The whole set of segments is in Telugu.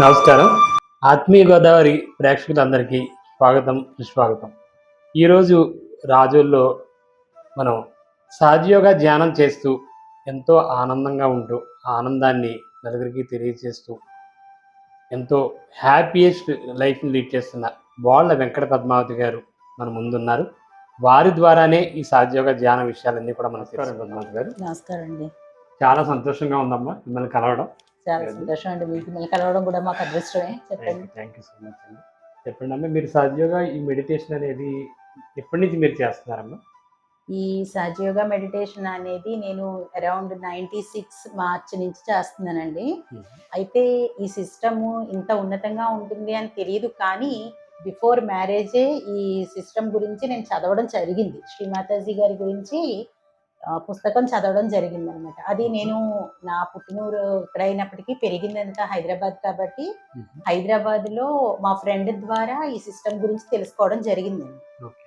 నమస్కారం. ఆత్మీయ గోదావరి ప్రేక్షకులందరికీ స్వాగతం సుస్వాగతం. ఈరోజు రాజుల్లో మనం సాధ్యోగా ధ్యానం చేస్తూ ఎంతో ఆనందంగా ఉంటూ ఆనందాన్ని నలుగురికి తెలియజేస్తూ ఎంతో హ్యాపీయెస్ట్ లైఫ్ని లీడ్ చేస్తున్న వాళ్ళ వెంకట పద్మావతి గారు మన ముందున్నారు. వారి ద్వారానే ఈ సాధ్యోగ ధ్యాన విషయాలన్నీ కూడా మనకు పద్మావతి గారు. నమస్కారం అండి. చాలా సంతోషంగా ఉందమ్మా మిమ్మల్ని కలవడం. చాలా సంతోషం అండి. మీకు మిమ్మల్ని కలవడం కూడా మాకు అదృష్టమే. చెప్పండి. థ్యాంక్ యూ సో మచ్ అండి. చెప్పండి అమ్మా మీరు సహజంగా ఈ మెడిటేషన్ అనేది ఎప్పటి నుంచి మీరు చేస్తున్నారమ్మా? ఈ సహజయోగ మెడిటేషన్ అనేది నేను అరౌండ్ నైంటీ సిక్స్ మార్చ్ నుంచి చేస్తున్నానండి. అయితే ఈ సిస్టమ్ ఇంత ఉన్నతంగా ఉంటుంది అని తెలియదు కానీ బిఫోర్ మ్యారేజే ఈ సిస్టమ్ గురించి నేను చదవడం జరిగింది. శ్రీమాతాజీ గారి గురించి పుస్తకం చదవడం జరిగింది అనమాట అది నేను నా పుట్టినూరు ఇక్కడ అయినప్పటికీ పెరిగిందంతా హైదరాబాద్ కాబట్టి హైదరాబాద్లో మా ఫ్రెండ్ ద్వారా ఈ సిస్టమ్ గురించి తెలుసుకోవడం జరిగిందండి ఓకే.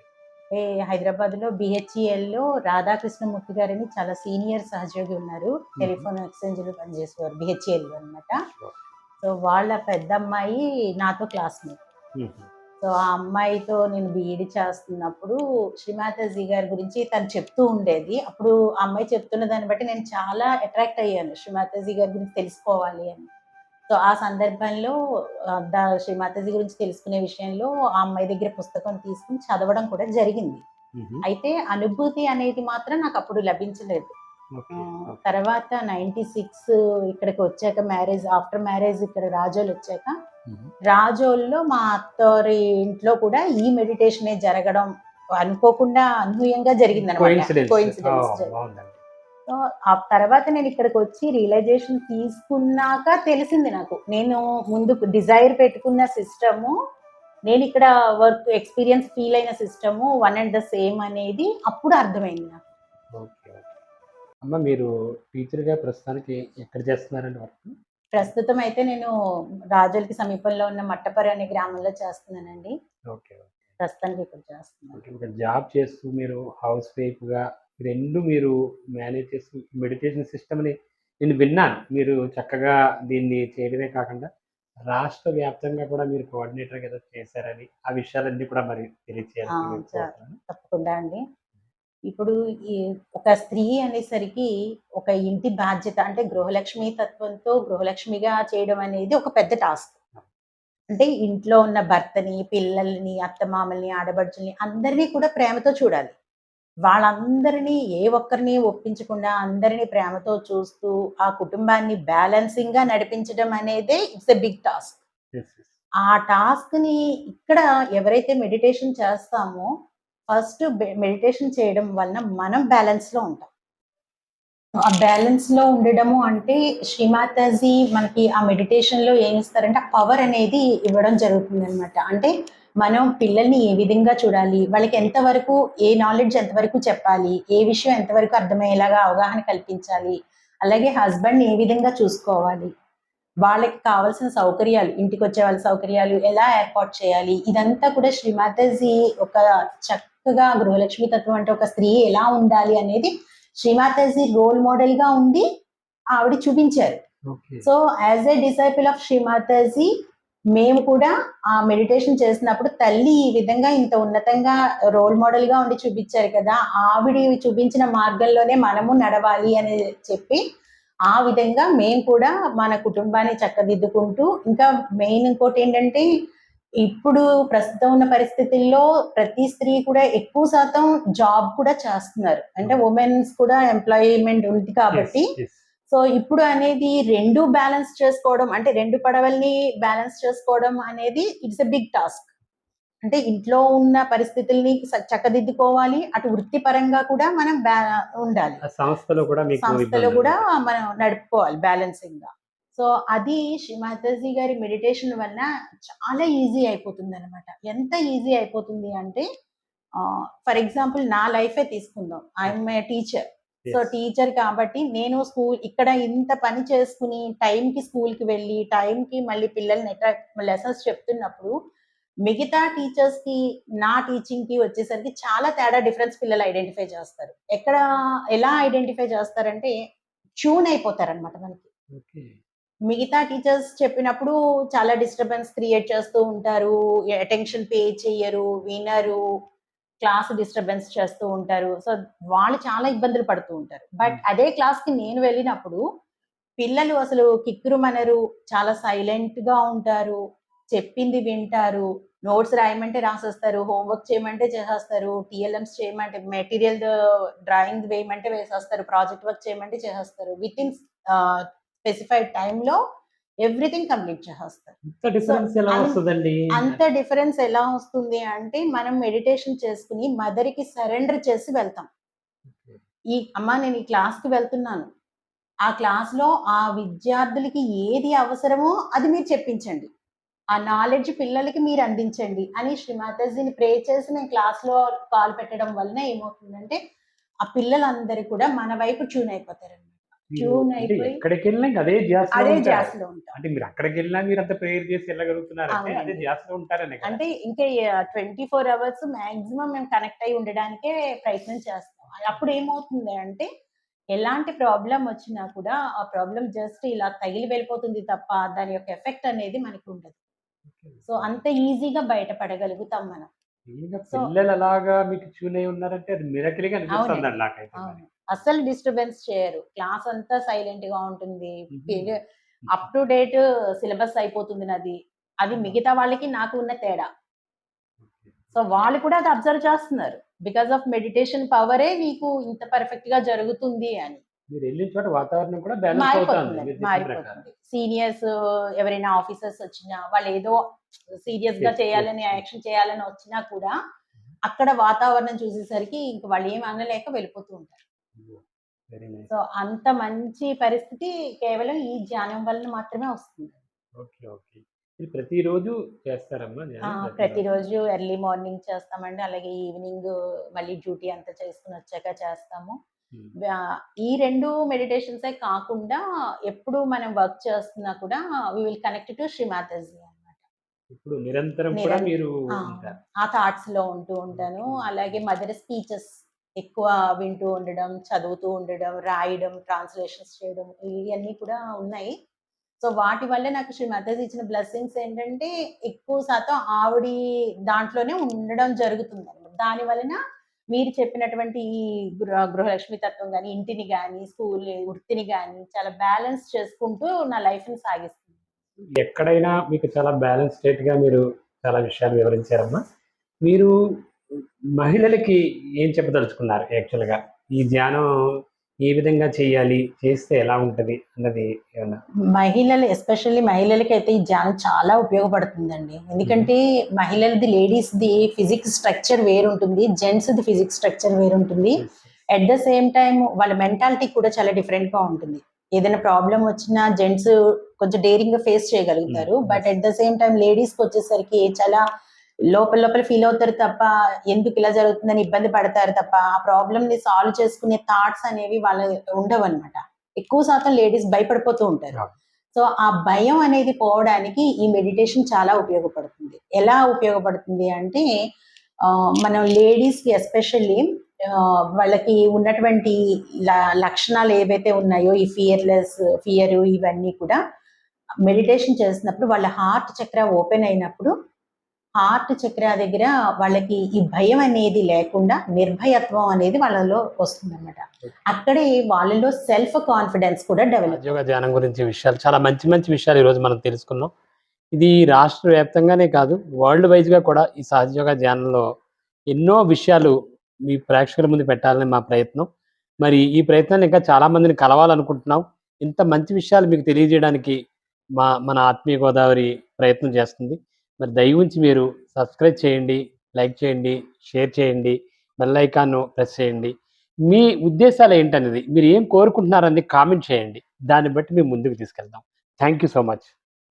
ఏ హైదరాబాద్లో బిహెచ్ఈఎల్లో రాధాకృష్ణమూర్తి గారని చాలా సీనియర్ సహయోగి ఉన్నారు. టెలిఫోన్ ఎక్స్చేంజ్లో పనిచేసేవారు బిహెచ్ఈఎల్లో అనమాట సో వాళ్ళ పెద్ద అమ్మాయి నాతో క్లాస్మేట్. సో ఆ అమ్మాయితో నేను బీఈడి చేస్తున్నప్పుడు శ్రీమాతాజీ గారి గురించి తను చెప్తూ ఉండేది. అప్పుడు ఆ అమ్మాయి చెప్తున్న దాన్ని బట్టి నేను చాలా అట్రాక్ట్ అయ్యాను. శ్రీమాతాజీ గారి గురించి తెలుసుకోవాలి అని. సో ఆ సందర్భంలో దా శ్రీమాతాజీ గురించి తెలుసుకునే విషయంలో ఆ అమ్మాయి దగ్గర పుస్తకం తీసుకుని చదవడం కూడా జరిగింది. అయితే అనుభూతి అనేది మాత్రం నాకు అప్పుడు లభించలేదు. తర్వాత నైంటీ సిక్స్ ఇక్కడికి వచ్చాక మ్యారేజ్ ఆఫ్టర్ మ్యారేజ్ ఇక్కడ రాజోలు వచ్చాక రాజోల్లో మా అత్తవారి ఇంట్లో కూడా ఈ మెడిటేషన్ జరగడం అనుకోకుండా అనూహ్యంగా జరిగింది కోయిన్సిడెన్స్ సో ఆ తర్వాత నేను ఇక్కడికి వచ్చి రియలైజేషన్ తీసుకున్నాక తెలిసింది నాకు. నేను ముందు డిజైర్ పెట్టుకున్న సిస్టము నేను ఇక్కడ వర్క్ ఎక్స్పీరియన్స్ ఫీల్ అయిన system one and the same అనేది అప్పుడు అర్థమైంది నాకు. అమ్మ మీరు టీచర్గా ప్రస్తుతానికి ఎక్కడ చేస్తున్నారండి వర్క్? ప్రస్తుతం అయితే నేను రాజులకి సమీపంలో ఉన్న మట్టపరి అనే గ్రామంలో చేస్తున్నానండి. ఓకే ప్రస్తుతానికి ఇక్కడ చేస్తున్నాను. జాబ్ చేస్తూ మీరు హౌస్ వైఫ్గా రెండు మీరు మేనేజ్ చేస్తూ మెడిటేషన్ సిస్టమ్ని నేను విన్నాను. మీరు చక్కగా దీన్ని చేయడమే కాకుండా రాష్ట్ర వ్యాప్తంగా కూడా మీరు కోఆర్డినేటర్ ఏదో చేశారని ఆ విషయాలన్నీ కూడా మరి కోరుతున్నాను. తప్పకుండా అండి. ఇప్పుడు ఈ ఒక స్త్రీ అనేసరికి ఒక ఇంటి బాధ్యత అంటే గృహలక్ష్మి తత్వంతో గృహలక్ష్మిగా చేయడం అనేది ఒక పెద్ద టాస్క్. అంటే ఇంట్లో ఉన్న భర్తని పిల్లల్ని అత్తమామల్ని ఆడబడుచుల్ని అందరినీ కూడా ప్రేమతో చూడాలి. వాళ్ళందరినీ ఏ ఒక్కరిని ఒప్పించకుండా అందరినీ ప్రేమతో చూస్తూ ఆ కుటుంబాన్ని బ్యాలెన్సింగ్గా నడిపించడం అనేదే ఇట్స్ ఎ బిగ్ టాస్క్. ఆ టాస్క్ని ఇక్కడ ఎవరైతే మెడిటేషన్ చేస్తామో ఫస్ట్ మెడిటేషన్ చేయడం వలన మనం బ్యాలెన్స్లో ఉంటాం. ఆ బ్యాలెన్స్లో ఉండడము అంటే శ్రీమాతాజీ మనకి ఆ మెడిటేషన్లో ఏం ఇస్తారంటే ఆ పవర్ అనేది ఇవ్వడం జరుగుతుంది అనమాట అంటే మనం పిల్లల్ని ఏ విధంగా చూడాలి వాళ్ళకి ఎంతవరకు ఏ నాలెడ్జ్ ఎంతవరకు చెప్పాలి ఏ విషయం ఎంతవరకు అర్థమయ్యేలాగా అవగాహన కల్పించాలి అలాగే హస్బెండ్ ఏ విధంగా చూసుకోవాలి వాళ్ళకి కావాల్సిన సౌకర్యాలు ఇంటికి వచ్చే వాళ్ళ సౌకర్యాలు ఎలా ఏర్పాటు చేయాలి ఇదంతా కూడా శ్రీమాతాజీ ఒక చక్క చక్కగా గృహలక్ష్మి తత్వం అంటే ఒక స్త్రీ ఎలా ఉండాలి అనేది శ్రీమాతాజీ రోల్ మోడల్గా ఉండి ఆవిడ చూపించారు. So as a disciple of Shri Mataji మేము కూడా ఆ మెడిటేషన్ చేసినప్పుడు తల్లి ఈ విధంగా ఇంత ఉన్నతంగా రోల్ మోడల్గా ఉండి చూపించారు కదా ఆవిడ చూపించిన మార్గంలోనే మనము నడవాలి అని చెప్పి ఆ విధంగా మేము కూడా మన కుటుంబాన్ని చక్కదిద్దుకుంటూ ఇంకా మెయిన్ ఇంకోటి ఏంటంటే ఇప్పుడు ప్రస్తుతం ఉన్న పరిస్థితుల్లో ప్రతి స్త్రీ కూడా ఎక్కువ శాతం జాబ్ కూడా చేస్తున్నారు. అంటే ఉమెన్స్ కూడా ఎంప్లాయ్మెంట్ ఉంది కాబట్టి. సో ఇప్పుడు అనేది రెండు బ్యాలెన్స్ చేసుకోవడం అంటే రెండు పడవల్ని బ్యాలెన్స్ చేసుకోవడం అనేది ఇట్స్ ఎ బిగ్ టాస్క్ అంటే ఇంట్లో ఉన్న పరిస్థితుల్ని చక్కదిద్దుకోవాలి అటు వృత్తిపరంగా కూడా మనం ఉండాలి. సంస్థలో కూడా సంస్థలో కూడా. మనం నడుపుకోవాలి బ్యాలెన్సింగ్గా. సో అది శ్రీ మాతాజీ గారి మెడిటేషన్ వల్ల చాలా ఈజీ అయిపోతుంది అనమాట ఎంత ఈజీ అయిపోతుంది అంటే ఫర్ ఎగ్జాంపుల్ నా లైఫే తీసుకుందాం. I'm a teacher. So. Teacher కాబట్టి నేను స్కూల్ ఇక్కడ ఇంత పని చేసుకుని టైంకి స్కూల్కి వెళ్ళి టైంకి మళ్ళీ పిల్లల్ని ఎట్లా లెసన్స్ చెప్తున్నప్పుడు మిగతా టీచర్స్కి నా టీచింగ్కి వచ్చేసరికి చాలా తేడా డిఫరెన్స్ పిల్లలు ఐడెంటిఫై చేస్తారు. ఎక్కడ ఎలా ఐడెంటిఫై చేస్తారంటే ట్యూన్ అయిపోతారు అనమాట మనకి మిగతా టీచర్స్ చెప్పినప్పుడు చాలా డిస్టర్బెన్స్ క్రియేట్ చేస్తూ ఉంటారు. అటెన్షన్ పే చెయ్యరు వినరు క్లాస్ డిస్టర్బెన్స్ చేస్తూ ఉంటారు. సో వాళ్ళు చాలా ఇబ్బందులు పడుతూ ఉంటారు. But Hmm. అదే క్లాస్కి నేను వెళ్ళినప్పుడు పిల్లలు అసలు కిక్కురుమనరు చాలా సైలెంట్గా ఉంటారు. చెప్పింది వింటారు. నోట్స్ రాయమంటే రాసేస్తారు. హోంవర్క్ చేయమంటే చేసేస్తారు. టీఎల్ఎంస్ చేయమంటే మెటీరియల్ డ్రాయింగ్ వేయమంటే వేసేస్తారు. ప్రాజెక్ట్ వర్క్ చేయమంటే చేసేస్తారు. విత్ ఇన్ స్పెసిఫైడ్ టైంలో ఎవ్రీథింగ్ కంప్లీట్ డిఫరెన్స్ ఎలా అంత- వస్తుందండి? అంత డిఫరెన్స్ ఎలా వస్తుంది అంటే మనం మెడిటేషన్ చేసుకుని మదర్కి సరెండర్ చేసి వెళ్తాం. ఈ అమ్మ నేను ఈ క్లాస్కి వెళ్తున్నాను. ఆ క్లాస్లో ఆ విద్యార్థులకి ఏది అవసరమో అది మీరు చెప్పించండి. ఆ నాలెడ్జ్ పిల్లలకి మీరు అందించండి అని శ్రీమాతాజీని ప్రే చేసి నేను క్లాస్లో కాల్ పెట్టడం వలన ఏమవుతుందంటే ఆ పిల్లలందరూ కూడా మన వైపు ట్యూన్ అయిపోతారు మీరు ట్యూన్ అయిపోయి ఎక్కడికి వెళ్ళినా అదే ధ్యాసలో అదే. జాస్లో ఉంటాం అంటే మీరు అక్కడికి వెళ్ళినా మీరు అంత ప్రేయర్ చేసి వెళ్ళగలుగుతున్నారంటే అదే. ధ్యాసలో ఉంటారనే. అంటే ఇంకా ట్వంటీ ఫోర్ అవర్స్ మాక్సిమం మేము కనెక్ట్ అయి ఉండడానికే ప్రయత్నం చేస్తాం అప్పుడు ఏమవుతుంది అంటే ఎలాంటి ప్రాబ్లం వచ్చినా కూడా ఆ ప్రాబ్లం జస్ట్ ఇలా తగిలి వెళ్ళిపోతుంది తప్ప దాని యొక్క ఎఫెక్ట్ అనేది మనకి ఉండదు సో అంత ఈజీగా బయటపడగలుగుతాం మనం పిల్లలు అలాగా మీకు అయి ఉన్నారంటే అది మిరకిలిగా అనిపిస్తుంది. నాకైతే అస్సలు డిస్టర్బెన్స్ చేయరు. క్లాస్ అంతా సైలెంట్గా ఉంటుంది. అప్ టు డేట్ సిలబస్ అయిపోతుంది నాది. అది మిగతా వాళ్ళకి నాకు ఉన్న తేడా. సో వాళ్ళు కూడా అది అబ్జర్వ్ చేస్తున్నారు. బికాస్ ఆఫ్ మెడిటేషన్ పవరే నీకు ఇంత పర్ఫెక్ట్గా జరుగుతుంది అని. వాతావరణం కూడా మారిపోతుంది. మారిపోతుంది. సీనియర్స్ ఎవరైనా ఆఫీసర్స్ వచ్చినా వాళ్ళు ఏదో సీరియస్గా చేయాలని. యాక్షన్ చేయాలని వచ్చినా కూడా అక్కడ వాతావరణం చూసేసరికి ఇంక వాళ్ళు ఏం అనలేక వెళ్ళిపోతూ ఉంటారు. సో అంత మంచి పరిస్థితి కేవలం ఈ ధ్యానం వలన మాత్రమే వస్తుంది. ఓకే ఓకే ప్రతిరోజు చేస్తారమ్మా? ప్రతిరోజు? ఎర్లీ మార్నింగ్ చేస్తామండి. అలాగే ఈవినింగ్ మళ్ళీ డ్యూటీ అంతా చేసుకుని వచ్చాక చేస్తాము. ఆ, ఈ రెండు మెడిటేషన్స్ కాకుండా ఎప్పుడు మనం వర్క్ చేస్తున్నా కూడా we will connect to Shri Mataji అనమాట ఇప్పుడు నిరంతరం కూడా. మీరు ఆ థాట్స్లో ఉంటూ ఉంటాను. అలాగే మదర్ స్పీచెస్ ఎక్కువ వింటూ ఉండడం చదువుతూ ఉండడం రాయడం ట్రాన్స్లేషన్స్ చేయడం ఇవన్నీ కూడా ఉన్నాయి. సో వాటి వల్ల నాకు శ్రీ మాతాజీ ఇచ్చిన బ్లెస్సింగ్స్ ఏంటంటే ఎక్కువ శాతం ఆవిడి దాంట్లోనే ఉండడం జరుగుతుంది అనమాట దాని వలన మీరు చెప్పినటువంటి ఈ గృహ గృహలక్ష్మి తత్వం కానీ ఇంటిని కానీ స్కూల్ వృత్తిని కానీ చాలా బ్యాలెన్స్ చేసుకుంటూ నా లైఫ్ని సాగిస్తుంది. ఎక్కడైనా మీకు చాలా బ్యాలెన్స్ స్టేట్గా మీరు చాలా విషయాలు వివరించారమ్మా. మీరు మహిళలకి ఏం చెప్పదలుచుకున్నారు యాక్చువల్గా ఈ ధ్యానం ఏ విధంగా చేయాలి? చేస్తే ఎలా ఉంటది? అన్నది ఏమన్నా? మహిళలు ఎస్పెషల్లీ మహిళలకి అయితే ఈ ధ్యానం చాలా ఉపయోగపడుతుందండి. ఎందుకంటే మహిళలది లేడీస్ ది ఫిజిక్స్ స్ట్రక్చర్ వేరుంటుంది. జెంట్స్ ది ఫిజిక్స్ స్ట్రక్చర్ వేరుంటుంది. అట్ ద సేమ్ టైం వాళ్ళ మెంటాలిటీ కూడా చాలా డిఫరెంట్గా ఉంటుంది. ఏదైనా ప్రాబ్లం వచ్చినా జెంట్స్ కొంచెం డేరింగ్గా ఫేస్ చేయగలుగుతారు. But. At the same time లేడీస్కి వచ్చేసరికి చాలా లోపల లోపల ఫీల్ అవుతారు తప్ప ఎందుకు ఇలా జరుగుతుందని ఇబ్బంది పడతారు తప్ప ఆ ప్రాబ్లమ్ని సాల్వ్ చేసుకునే థాట్స్ అనేవి వాళ్ళ ఉండవు అనమాట ఎక్కువ శాతం లేడీస్ భయపడిపోతూ ఉంటారు. సో ఆ భయం అనేది పోవడానికి ఈ మెడిటేషన్ చాలా ఉపయోగపడుతుంది. ఎలా ఉపయోగపడుతుంది అంటే మనం లేడీస్కి ఎస్పెషల్లీ వాళ్ళకి ఉన్నటువంటి ల- లక్షణాలు ఏవైతే ఉన్నాయో ఈ ఫియర్లెస్ ఫియర్ ఇవన్నీ కూడా మెడిటేషన్ చేసినప్పుడు వాళ్ళ హార్ట్ చక్ర ఓపెన్ అయినప్పుడు హార్ట్ చక్ర దగ్గర వాళ్ళకి ఈ భయం అనేది లేకుండా నిర్భయత్వం అనేది వాళ్ళలో వస్తుంది అనమాట అక్కడే వాళ్ళలో సెల్ఫ్ కాన్ఫిడెన్స్ కూడా డెవలప్ రాజయోగ ధ్యానం గురించి విషయాలు చాలా మంచి మంచి విషయాలు ఈరోజు మనం తెలుసుకున్నాం. ఇది రాష్ట్ర వ్యాప్తంగానే కాదు వరల్డ్ వైజ్గా కూడా ఈ సహజయోగ ధ్యానంలో ఎన్నో విషయాలు మీ ప్రేక్షకుల ముందు పెట్టాలని మా ప్రయత్నం. మరి ఈ ప్రయత్నాన్ని ఇంకా చాలా మందిని కలవాలనుకుంటున్నాం. ఇంత మంచి విషయాలు మీకు తెలియజేయడానికి మా మన ఆత్మీయ గోదావరి ప్రయత్నం చేస్తుంది. మరి దయ ఉంచి మీరు సబ్స్క్రైబ్ చేయండి లైక్ చేయండి షేర్ చేయండి బెల్ ఐకాన్ను ప్రెస్ చేయండి. మీ ఉద్దేశాలు ఏంటనేది మీరు ఏం కోరుకుంటున్నారని కామెంట్ చేయండి. దాన్ని బట్టి మేము ముందుకు తీసుకెళ్దాం. థ్యాంక్ యూ సో మచ్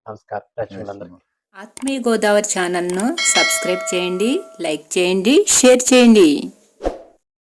నమస్కారం. ప్రేక్షకులందరికీ ఆత్మీయ గోదావరి ఛానల్ను సబ్స్క్రైబ్ చేయండి లైక్ చేయండి షేర్ చేయండి.